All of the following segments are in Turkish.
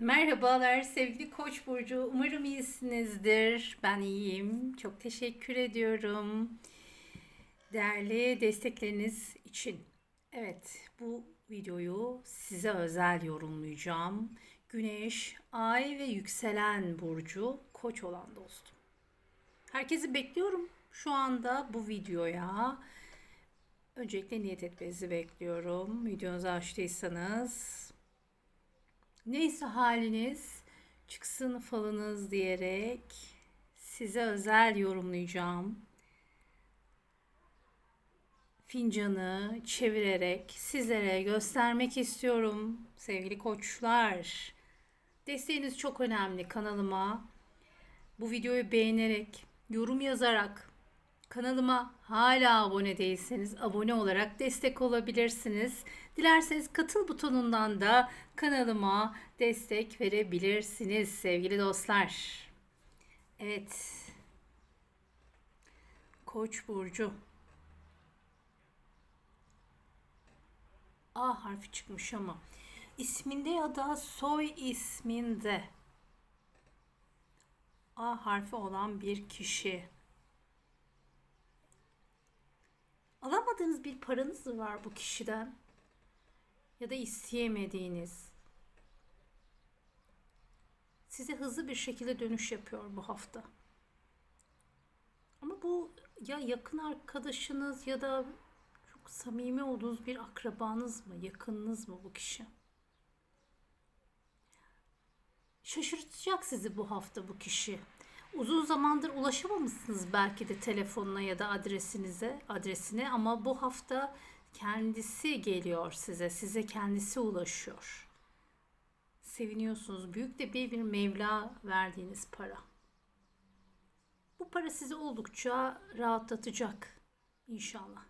Merhabalar sevgili Koç burcu. Umarım iyisinizdir. Ben iyiyim. Çok teşekkür ediyorum. Değerli destekleriniz için. Evet, bu videoyu size özel yorumlayacağım. Güneş, Ay ve yükselen burcu Koç olan dostum. Herkesi bekliyorum şu anda bu videoya. Öncelikle niyet etmenizi bekliyorum. Videonuzu açtıysanız Neyse haliniz çıksın falınız diyerek size özel yorumlayacağım. Fincanı çevirerek sizlere göstermek istiyorum sevgili koçlar. Desteğiniz çok önemli kanalıma. Bu videoyu beğenerek, yorum yazarak Kanalıma hala abone değilseniz abone olarak destek olabilirsiniz. Dilerseniz katıl butonundan da kanalıma destek verebilirsiniz sevgili dostlar. Evet. Koç burcu. A harfi çıkmış ama isminde ya da soy isminde A harfi olan bir kişi. Alamadığınız bir paranız mı var bu kişiden? Ya da isteyemediğiniz. Size hızlı bir şekilde dönüş yapıyor bu hafta. Ama bu ya yakın arkadaşınız ya da çok samimi olduğunuz bir akrabanız mı, yakınınız mı bu kişi? Şaşırtacak sizi bu hafta bu kişi. Uzun zamandır ulaşamamışsınız belki de telefonuna ya da adresinize, adresine ama bu hafta kendisi geliyor size, size kendisi ulaşıyor. Seviniyorsunuz. Büyük de bir bir Mevla verdiğiniz para. Bu para sizi oldukça rahatlatacak inşallah.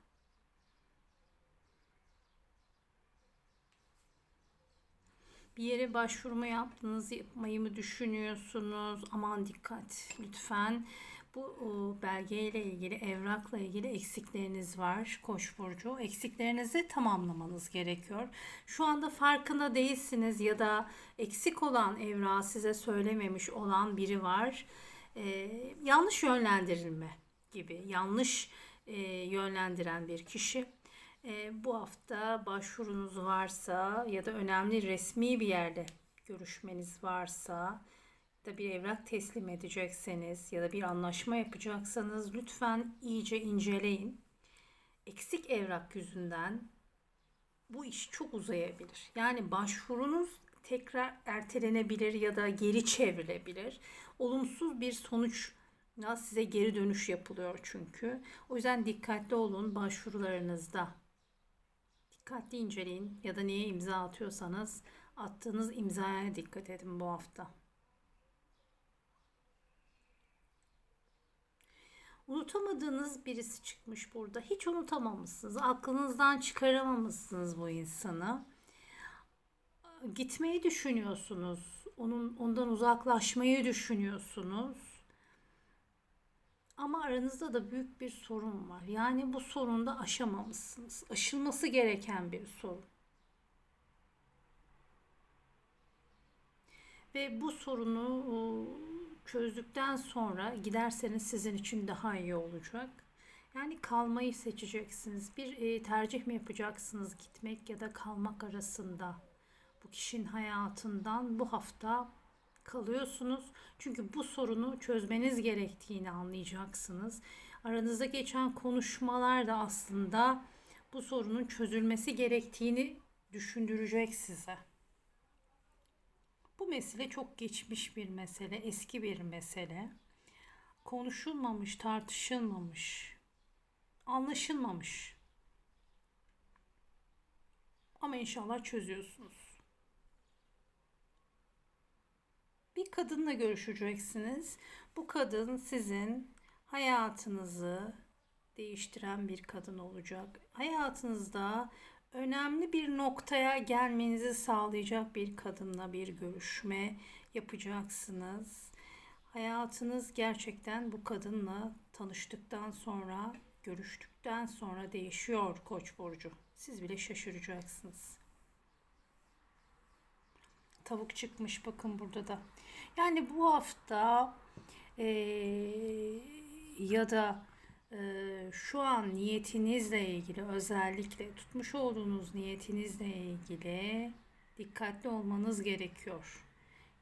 Bir yere başvurma yaptınız, yapmayı mı düşünüyorsunuz? Aman dikkat lütfen. Bu belgeyle ilgili, evrakla ilgili eksikleriniz var Koç burcu. Eksiklerinizi tamamlamanız gerekiyor. Şu anda farkında değilsiniz ya da eksik olan evrağı size söylememiş olan biri var. Ee, yanlış yönlendirilme gibi, yanlış e, yönlendiren bir kişi e, bu hafta başvurunuz varsa ya da önemli resmi bir yerde görüşmeniz varsa da bir evrak teslim edecekseniz ya da bir anlaşma yapacaksanız lütfen iyice inceleyin. Eksik evrak yüzünden bu iş çok uzayabilir. Yani başvurunuz tekrar ertelenebilir ya da geri çevrilebilir. Olumsuz bir sonuç size geri dönüş yapılıyor çünkü. O yüzden dikkatli olun başvurularınızda dikkatli inceleyin ya da neye imza atıyorsanız attığınız imzaya dikkat edin bu hafta. Unutamadığınız birisi çıkmış burada. Hiç unutamamışsınız. Aklınızdan çıkaramamışsınız bu insanı. Gitmeyi düşünüyorsunuz. Onun ondan uzaklaşmayı düşünüyorsunuz. Ama aranızda da büyük bir sorun var. Yani bu sorunu da aşamamışsınız. Aşılması gereken bir sorun. Ve bu sorunu çözdükten sonra giderseniz sizin için daha iyi olacak. Yani kalmayı seçeceksiniz. Bir e, tercih mi yapacaksınız gitmek ya da kalmak arasında? Bu kişinin hayatından bu hafta kalıyorsunuz. Çünkü bu sorunu çözmeniz gerektiğini anlayacaksınız. Aranızda geçen konuşmalar da aslında bu sorunun çözülmesi gerektiğini düşündürecek size. Bu mesele çok geçmiş bir mesele, eski bir mesele. Konuşulmamış, tartışılmamış, anlaşılmamış. Ama inşallah çözüyorsunuz. Bir kadınla görüşeceksiniz. Bu kadın sizin hayatınızı değiştiren bir kadın olacak. Hayatınızda önemli bir noktaya gelmenizi sağlayacak bir kadınla bir görüşme yapacaksınız. Hayatınız gerçekten bu kadınla tanıştıktan sonra, görüştükten sonra değişiyor Koç burcu. Siz bile şaşıracaksınız tavuk çıkmış bakın burada da. Yani bu hafta eee, ya da eee, şu an niyetinizle ilgili özellikle tutmuş olduğunuz niyetinizle ilgili dikkatli olmanız gerekiyor.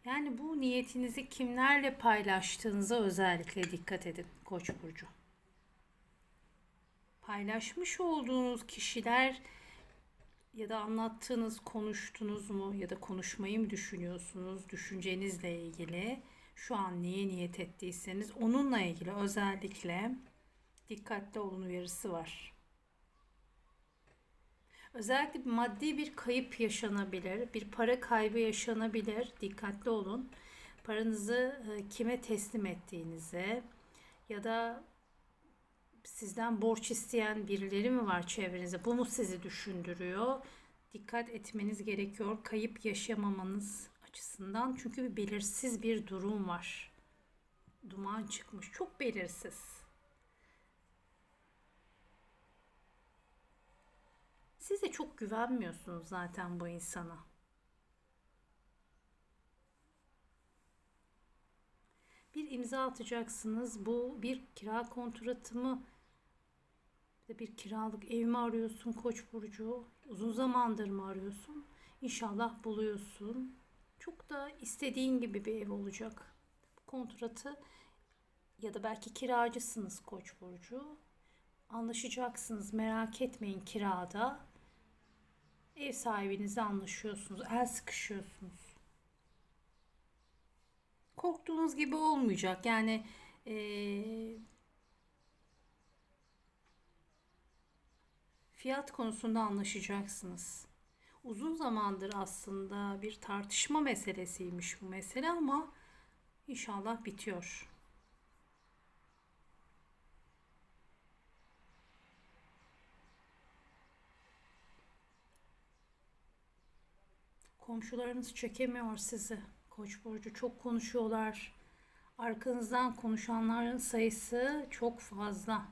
Yani bu niyetinizi kimlerle paylaştığınıza özellikle dikkat edin Koç burcu. Paylaşmış olduğunuz kişiler ya da anlattığınız, konuştunuz mu ya da konuşmayı mı düşünüyorsunuz düşüncenizle ilgili şu an neye niyet ettiyseniz onunla ilgili özellikle dikkatli olun uyarısı var. Özellikle maddi bir kayıp yaşanabilir, bir para kaybı yaşanabilir. Dikkatli olun. Paranızı e, kime teslim ettiğinize ya da sizden borç isteyen birileri mi var çevrenizde? Bu mu sizi düşündürüyor? Dikkat etmeniz gerekiyor. Kayıp yaşamamanız açısından. Çünkü bir belirsiz bir durum var. Duman çıkmış. Çok belirsiz. Siz de çok güvenmiyorsunuz zaten bu insana. Bir imza atacaksınız. Bu bir kira kontratı mı? Bir kiralık ev mi arıyorsun Koç burcu? Uzun zamandır mı arıyorsun? İnşallah buluyorsun. Çok da istediğin gibi bir ev olacak. Bu kontratı ya da belki kiracısınız Koç burcu. Anlaşacaksınız. Merak etmeyin kirada. Ev sahibinizle anlaşıyorsunuz. El sıkışıyorsunuz. Korktuğunuz gibi olmayacak. Yani eee, fiyat konusunda anlaşacaksınız. Uzun zamandır aslında bir tartışma meselesiymiş bu mesele ama inşallah bitiyor. Komşularınız çekemiyor sizi. Koç burcu çok konuşuyorlar. Arkanızdan konuşanların sayısı çok fazla.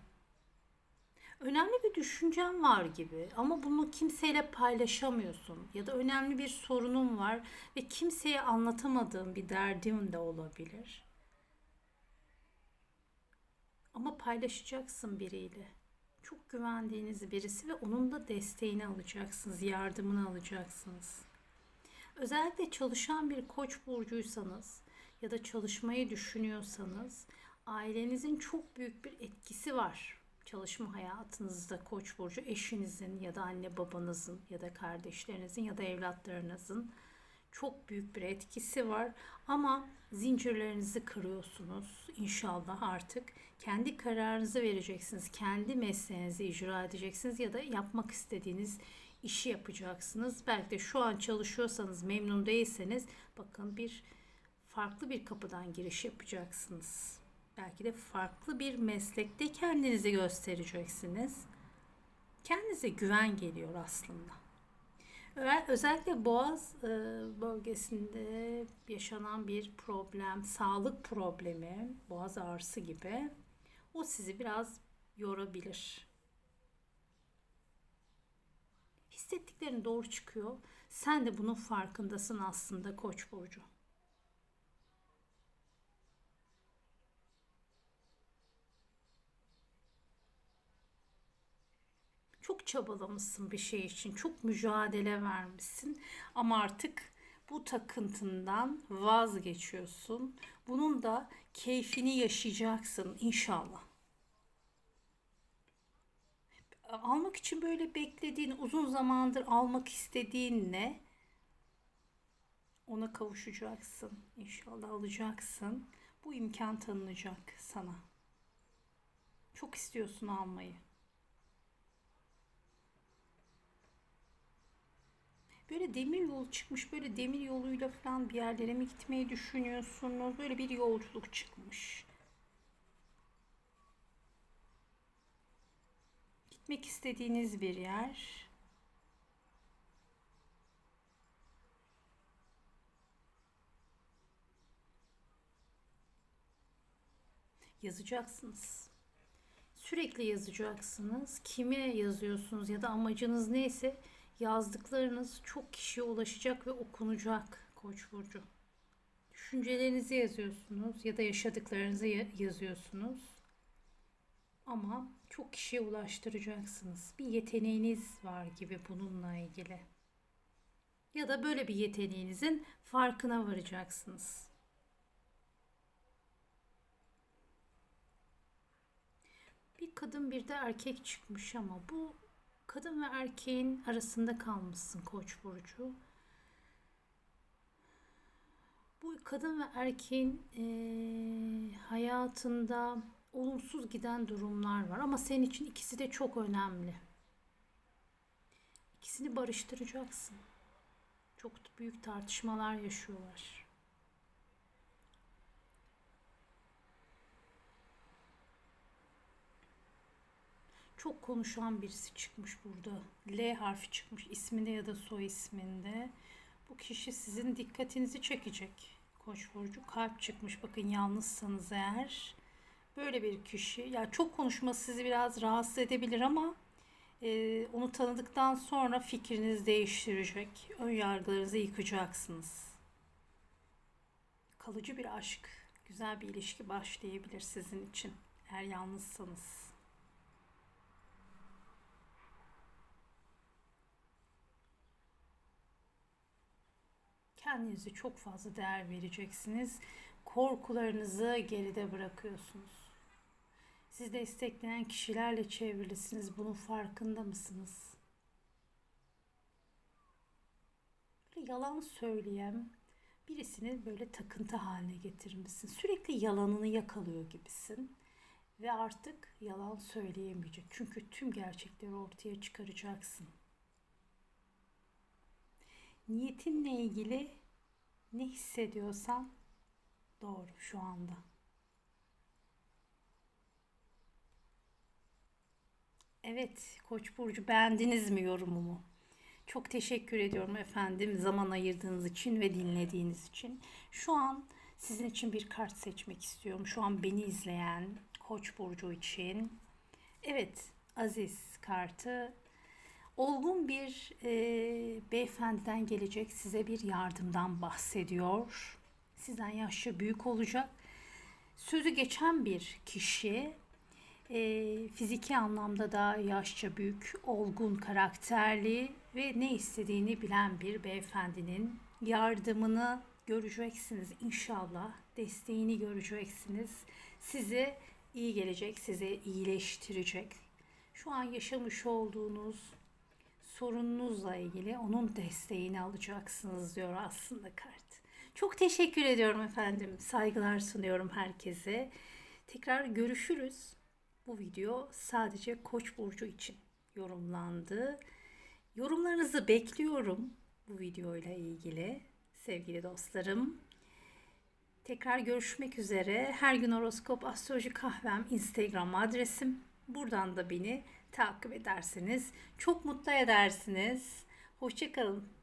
Önemli bir düşüncen var gibi ama bunu kimseyle paylaşamıyorsun ya da önemli bir sorunun var ve kimseye anlatamadığın bir derdin de olabilir. Ama paylaşacaksın biriyle. Çok güvendiğiniz birisi ve onun da desteğini alacaksınız, yardımını alacaksınız. Özellikle çalışan bir koç burcuysanız ya da çalışmayı düşünüyorsanız ailenizin çok büyük bir etkisi var. Çalışma hayatınızda koç burcu eşinizin ya da anne babanızın ya da kardeşlerinizin ya da evlatlarınızın çok büyük bir etkisi var ama zincirlerinizi kırıyorsunuz inşallah artık kendi kararınızı vereceksiniz kendi mesleğinizi icra edeceksiniz ya da yapmak istediğiniz işi yapacaksınız. Belki de şu an çalışıyorsanız memnun değilseniz bakın bir farklı bir kapıdan giriş yapacaksınız. Belki de farklı bir meslekte kendinizi göstereceksiniz. Kendinize güven geliyor aslında. Özellikle boğaz e, bölgesinde yaşanan bir problem, sağlık problemi, boğaz ağrısı gibi o sizi biraz yorabilir. Hissettiklerin doğru çıkıyor. Sen de bunun farkındasın aslında Koç burcu. Çok çabalamışsın bir şey için, çok mücadele vermişsin ama artık bu takıntından vazgeçiyorsun. Bunun da keyfini yaşayacaksın inşallah. Almak için böyle beklediğin, uzun zamandır almak istediğin ne? Ona kavuşacaksın. İnşallah alacaksın. Bu imkan tanınacak sana. Çok istiyorsun almayı. Böyle demir yolu çıkmış. Böyle demir yoluyla falan bir yerlere mi gitmeyi düşünüyorsunuz? Böyle bir yolculuk çıkmış. Gitmek istediğiniz bir yer. Yazacaksınız. Sürekli yazacaksınız. Kime yazıyorsunuz ya da amacınız neyse yazdıklarınız çok kişiye ulaşacak ve okunacak Koç burcu. Düşüncelerinizi yazıyorsunuz ya da yaşadıklarınızı ya- yazıyorsunuz. Ama çok kişiye ulaştıracaksınız. Bir yeteneğiniz var gibi bununla ilgili. Ya da böyle bir yeteneğinizin farkına varacaksınız. Bir kadın bir de erkek çıkmış ama bu kadın ve erkeğin arasında kalmışsın Koç burcu. Bu kadın ve erkeğin eee, hayatında olumsuz giden durumlar var ama senin için ikisi de çok önemli. İkisini barıştıracaksın. Çok büyük tartışmalar yaşıyorlar. Çok konuşan birisi çıkmış burada. L harfi çıkmış isminde ya da soy isminde. Bu kişi sizin dikkatinizi çekecek. Koç burcu kalp çıkmış. Bakın yalnızsanız eğer böyle bir kişi ya çok konuşması sizi biraz rahatsız edebilir ama e, onu tanıdıktan sonra fikriniz değiştirecek. Ön yargılarınızı yıkacaksınız. Kalıcı bir aşk, güzel bir ilişki başlayabilir sizin için eğer yalnızsanız. Kendinize çok fazla değer vereceksiniz. Korkularınızı geride bırakıyorsunuz. Siz destekleyen kişilerle çevrilisiniz. Bunun farkında mısınız? Böyle yalan söyleyen birisini böyle takıntı haline getirmişsin. Sürekli yalanını yakalıyor gibisin. Ve artık yalan söyleyemeyecek. Çünkü tüm gerçekleri ortaya çıkaracaksın. Niyetinle ilgili ne hissediyorsan doğru şu anda. Evet, Koç burcu beğendiniz mi yorumumu? Çok teşekkür ediyorum efendim zaman ayırdığınız için ve dinlediğiniz için. Şu an sizin için bir kart seçmek istiyorum. Şu an beni izleyen Koç burcu için. Evet, Aziz kartı olgun bir e, beyefendiden gelecek size bir yardımdan bahsediyor. Sizden yaşça büyük olacak. Sözü geçen bir kişi e, fiziki anlamda da yaşça büyük, olgun, karakterli ve ne istediğini bilen bir beyefendinin yardımını göreceksiniz inşallah. Desteğini göreceksiniz. Size iyi gelecek, size iyileştirecek. Şu an yaşamış olduğunuz sorununuzla ilgili onun desteğini alacaksınız diyor aslında kart. Çok teşekkür ediyorum efendim. Saygılar sunuyorum herkese. Tekrar görüşürüz. Bu video sadece Koç burcu için yorumlandı. Yorumlarınızı bekliyorum bu videoyla ilgili sevgili dostlarım. Tekrar görüşmek üzere. Her gün horoskop astroloji kahvem Instagram adresim. Buradan da beni takip edersiniz. Çok mutlu edersiniz. Hoşçakalın.